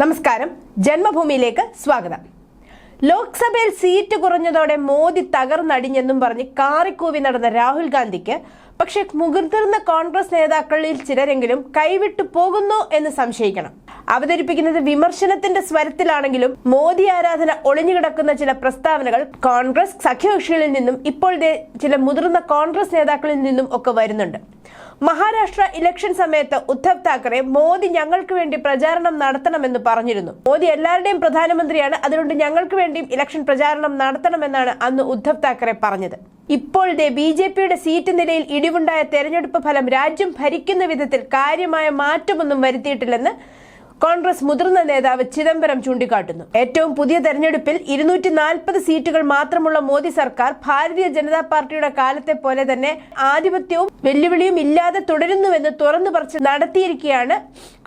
നമസ്കാരം. ജന്മഭൂമിയിലേക്ക് സ്വാഗതം. ലോക്സഭയിൽ സീറ്റ് കുറഞ്ഞതോടെ മോദി തകർന്നടിഞ്ഞെന്നും പറഞ്ഞ് കാറിക്കൂവി നടന്ന രാഹുൽ ഗാന്ധിക്ക് പക്ഷെ മുതിർന്ന കോൺഗ്രസ് നേതാക്കളിൽ ചിലരെങ്കിലും കൈവിട്ടു പോകുന്നു എന്ന് സംശയിക്കണം. അവതരിപ്പിക്കുന്നത് വിമർശനത്തിന്റെ സ്വരത്തിലാണെങ്കിലും മോദി ആരാധന ഒളിഞ്ഞുകിടക്കുന്ന ചില പ്രസ്താവനകൾ കോൺഗ്രസ് സഖ്യകക്ഷികളിൽ നിന്നും ഇപ്പോൾ ചില മുതിർന്ന കോൺഗ്രസ് നേതാക്കളിൽ നിന്നും ഒക്കെ വരുന്നുണ്ട്. മഹാരാഷ്ട്ര ഇലക്ഷൻ സമയത്ത് ഉദ്ധവ് താക്കറെ മോദി ഞങ്ങൾക്ക് വേണ്ടി പ്രചാരണം നടത്തണമെന്ന് പറഞ്ഞിരുന്നു. മോദി എല്ലാവരുടെയും പ്രധാനമന്ത്രിയാണ്. അതുകൊണ്ട് ഞങ്ങൾക്ക് വേണ്ടിയും ഇലക്ഷൻ പ്രചാരണം നടത്തണമെന്നാണ് അന്ന് ഉദ്ധവ് താക്കറെ പറഞ്ഞത്. ഇപ്പോൾ ദേ ബി ജെ പിയുടെ സീറ്റ് നിലയിൽ ഇടിവുണ്ടായ തെരഞ്ഞെടുപ്പ് ഫലം രാജ്യം ഭരിക്കുന്ന വിധത്തിൽ കാര്യമായ മാറ്റമൊന്നും വരുത്തിയിട്ടില്ലെന്ന് കോൺഗ്രസ് മുതിർന്ന നേതാവ് ചിദംബരം ചൂണ്ടിക്കാട്ടുന്നു. ഏറ്റവും പുതിയ തെരഞ്ഞെടുപ്പിൽ ഇരുന്നൂറ്റി നാൽപ്പത് സീറ്റുകൾ മാത്രമുള്ള മോദി സർക്കാർ ഭാരതീയ ജനതാ പാർട്ടിയുടെ കാലത്തെ പോലെ തന്നെ ആധിപത്യവും വെല്ലുവിളിയും ഇല്ലാതെ തുടരുന്നുവെന്ന് തുറന്നു പറച്ച് നടത്തിയിരിക്കുകയാണ്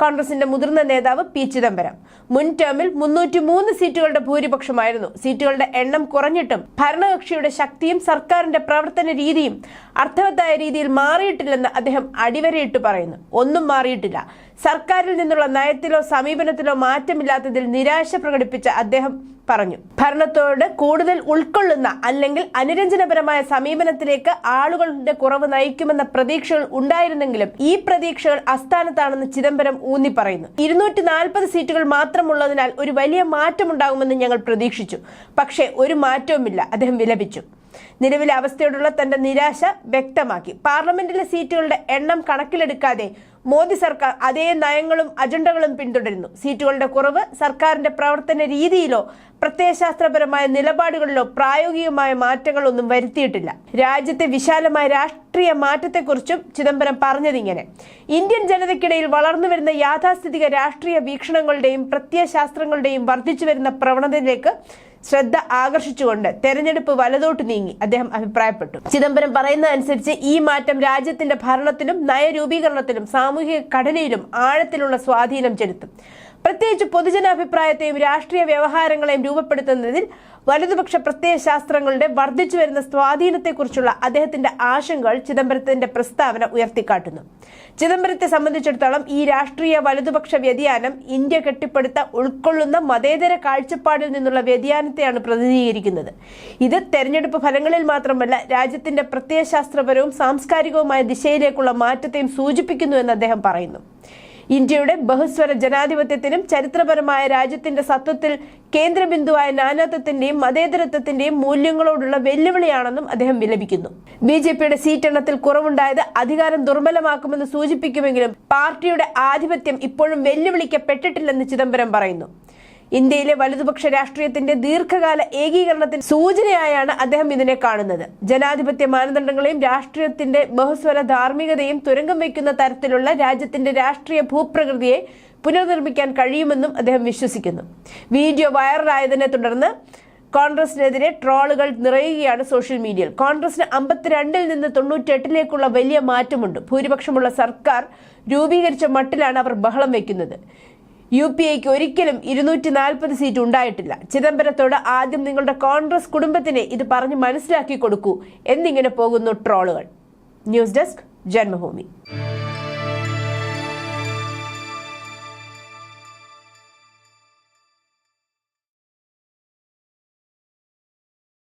കോൺഗ്രസിന്റെ മുതിർന്ന നേതാവ് പി ചിദംബരം. മുൻ ടേമിൽ മുന്നൂറ്റി മൂന്ന് സീറ്റുകളുടെ ഭൂരിപക്ഷമായിരുന്നു. സീറ്റുകളുടെ എണ്ണം കുറഞ്ഞിട്ടും ഭരണകക്ഷിയുടെ ശക്തിയും സർക്കാരിന്റെ പ്രവർത്തന രീതിയും അർത്ഥവത്തായ രീതിയിൽ മാറിയിട്ടില്ലെന്ന് അദ്ദേഹം അടിവരയിട്ട് പറയുന്നു. ഒന്നും മാറിയിട്ടില്ല. സർക്കാരിൽ നിന്നുള്ള നയത്തിലോ സമീപനത്തിലോ മാറ്റമില്ലാത്തതിൽ നിരാശ പ്രകടിപ്പിച്ച അദ്ദേഹം പറഞ്ഞു. ഭരണത്തോട് കൂടുതൽ ഉൾക്കൊള്ളുന്ന അല്ലെങ്കിൽ അനുരഞ്ജനപരമായ സമീപനത്തിലേക്ക് ആളുകളുടെ കുറവ് നയിക്കുമെന്ന പ്രതീക്ഷകൾ ഉണ്ടായിരുന്നെങ്കിലും ഈ പ്രതീക്ഷകൾ അസ്ഥാനത്താണെന്ന് ചിദംബരം ഊന്നി പറയുന്നു. ഇരുന്നൂറ്റി നാൽപ്പത് സീറ്റുകൾ മാത്രമുള്ളതിനാൽ ഒരു വലിയ മാറ്റമുണ്ടാകുമെന്ന് ഞങ്ങൾ പ്രതീക്ഷിച്ചു. പക്ഷേ ഒരു മാറ്റവുമില്ല. അദ്ദേഹം വിലപിച്ചു. നിലവിലെ അവസ്ഥയോടുള്ള തന്റെ നിരാശ വ്യക്തമാക്കി. പാർലമെന്റിലെ സീറ്റുകളുടെ എണ്ണം കണക്കിലെടുക്കാതെ മോദി സർക്കാർ അതേ നയങ്ങളും അജണ്ടകളും പിന്തുടരുന്നു. സീറ്റുകളുടെ കുറവ് സർക്കാരിന്റെ പ്രവർത്തന രീതിയിലോ പ്രത്യയശാസ്ത്രപരമായ നിലപാടുകളിലോ പ്രായോഗികമായ മാറ്റങ്ങളൊന്നും വരുത്തിയിട്ടില്ല. രാജ്യത്തെ വിശാലമായ രാഷ്ട്രീയ മാറ്റത്തെക്കുറിച്ചും ചിദംബരം പറഞ്ഞതിങ്ങനെ ഇന്ത്യൻ ജനതയ്ക്കിടയിൽ വളർന്നു വരുന്ന യാഥാസ്ഥിതിക രാഷ്ട്രീയ വീക്ഷണങ്ങളുടെയും പ്രത്യയശാസ്ത്രങ്ങളുടെയും വർദ്ധിച്ചു വരുന്ന പ്രവണതയിലേക്ക് ശ്രദ്ധ ആകർഷിച്ചുകൊണ്ട് തെരഞ്ഞെടുപ്പ് വലതോട്ട് നീങ്ങി. അദ്ദേഹം അഭിപ്രായപ്പെട്ടു. ചിദംബരം പറയുന്നതനുസരിച്ച് ഈ മാറ്റം രാജ്യത്തിന്റെ ഭരണത്തിലും നയരൂപീകരണത്തിലും സാമൂഹിക ഘടനയിലും ആഴത്തിലുള്ള സ്വാധീനം ചെലുത്തും. പ്രത്യേകിച്ച് പൊതുജനാഭിപ്രായത്തെയും രാഷ്ട്രീയ വ്യവഹാരങ്ങളെയും രൂപപ്പെടുത്തുന്നതിൽ വലതുപക്ഷ പ്രത്യയശാസ്ത്രങ്ങളുടെ വർദ്ധിച്ചു വരുന്ന സ്വാധീനത്തെക്കുറിച്ചുള്ള അദ്ദേഹത്തിന്റെ ആശങ്കകൾ ചിദംബരത്തിന്റെ പ്രസ്താവന ഉയർത്തിക്കാട്ടുന്നു. ചിദംബരത്തെ സംബന്ധിച്ചിടത്തോളം ഈ രാഷ്ട്രീയ വലതുപക്ഷ വ്യതിയാനം ഇന്ത്യ കെട്ടിപ്പടുത്ത ഉൾക്കൊള്ളുന്ന മതേതര കാഴ്ചപ്പാടിൽ നിന്നുള്ള വ്യതിയാനത്തെയാണ് പ്രതിനിധീകരിക്കുന്നത്. ഇത് തെരഞ്ഞെടുപ്പ് ഫലങ്ങളിൽ മാത്രമല്ല രാജ്യത്തിന്റെ പ്രത്യയശാസ്ത്രപരവും സാംസ്കാരികവുമായ ദിശയിലേക്കുള്ള മാറ്റത്തെയും സൂചിപ്പിക്കുന്നു എന്ന് അദ്ദേഹം പറയുന്നു. ഇന്ത്യയുടെ ബഹുസ്വര ജനാധിപത്യത്തിനും ചരിത്രപരമായ രാജ്യത്തിന്റെ സത്വത്തിൽ കേന്ദ്രബിന്ദുവായ നാനാത്വത്തിന്റെയും മതേതരത്വത്തിന്റെയും മൂല്യങ്ങളോടുള്ള വെല്ലുവിളിയാണെന്നും അദ്ദേഹം വിലപിക്കുന്നു. ബി ജെ പിയുടെ സീറ്റ് എണ്ണത്തിൽ കുറവുണ്ടായത് അധികാരം ദുർബലമാക്കുമെന്ന് സൂചിപ്പിക്കുമെങ്കിലും പാർട്ടിയുടെ ആധിപത്യം ഇപ്പോഴും വെല്ലുവിളിക്കപ്പെട്ടിട്ടില്ലെന്ന് ചിദംബരം പറയുന്നു. ഇന്ത്യയിലെ വലതുപക്ഷ രാഷ്ട്രീയത്തിന്റെ ദീർഘകാല ഏകീകരണത്തിന് സൂചനയായാണ് അദ്ദേഹം ഇതിനെ കാണുന്നത്. ജനാധിപത്യ മാനദണ്ഡങ്ങളെയും രാഷ്ട്രീയത്തിന്റെ ബഹുസ്വര ധാർമ്മികതയും തുരങ്കം വയ്ക്കുന്ന തരത്തിലുള്ള രാജ്യത്തിന്റെ രാഷ്ട്രീയ ഭൂപ്രകൃതിയെ പുനർനിർമ്മിക്കാൻ കഴിയുമെന്നും അദ്ദേഹം വിശ്വസിക്കുന്നു. വീഡിയോ വൈറലായതിനെ തുടർന്ന് കോൺഗ്രസിനെതിരെ ട്രോളുകൾ നിറയുകയാണ് സോഷ്യൽ മീഡിയയിൽ. കോൺഗ്രസിന് അമ്പത്തിരണ്ടിൽ നിന്ന് തൊണ്ണൂറ്റെട്ടിലേക്കുള്ള വലിയ മാറ്റമുണ്ട്. ഭൂരിപക്ഷമുള്ള സർക്കാർ രൂപീകരിച്ച മട്ടിലാണ് അവർ ബഹളം വയ്ക്കുന്നത്. യു പി എക്ക് ഒരിക്കലും ഇരുന്നൂറ്റി നാൽപ്പത് സീറ്റ് ഉണ്ടായിട്ടില്ല. ചിദംബരത്തോട് ആദ്യം നിങ്ങളുടെ കോൺഗ്രസ് കുടുംബത്തിനെ ഇത് പറഞ്ഞ് മനസ്സിലാക്കി കൊടുക്കൂ. എന്നിങ്ങനെ പോകുന്നു ട്രോളുകൾ. News desk Janmabhumi.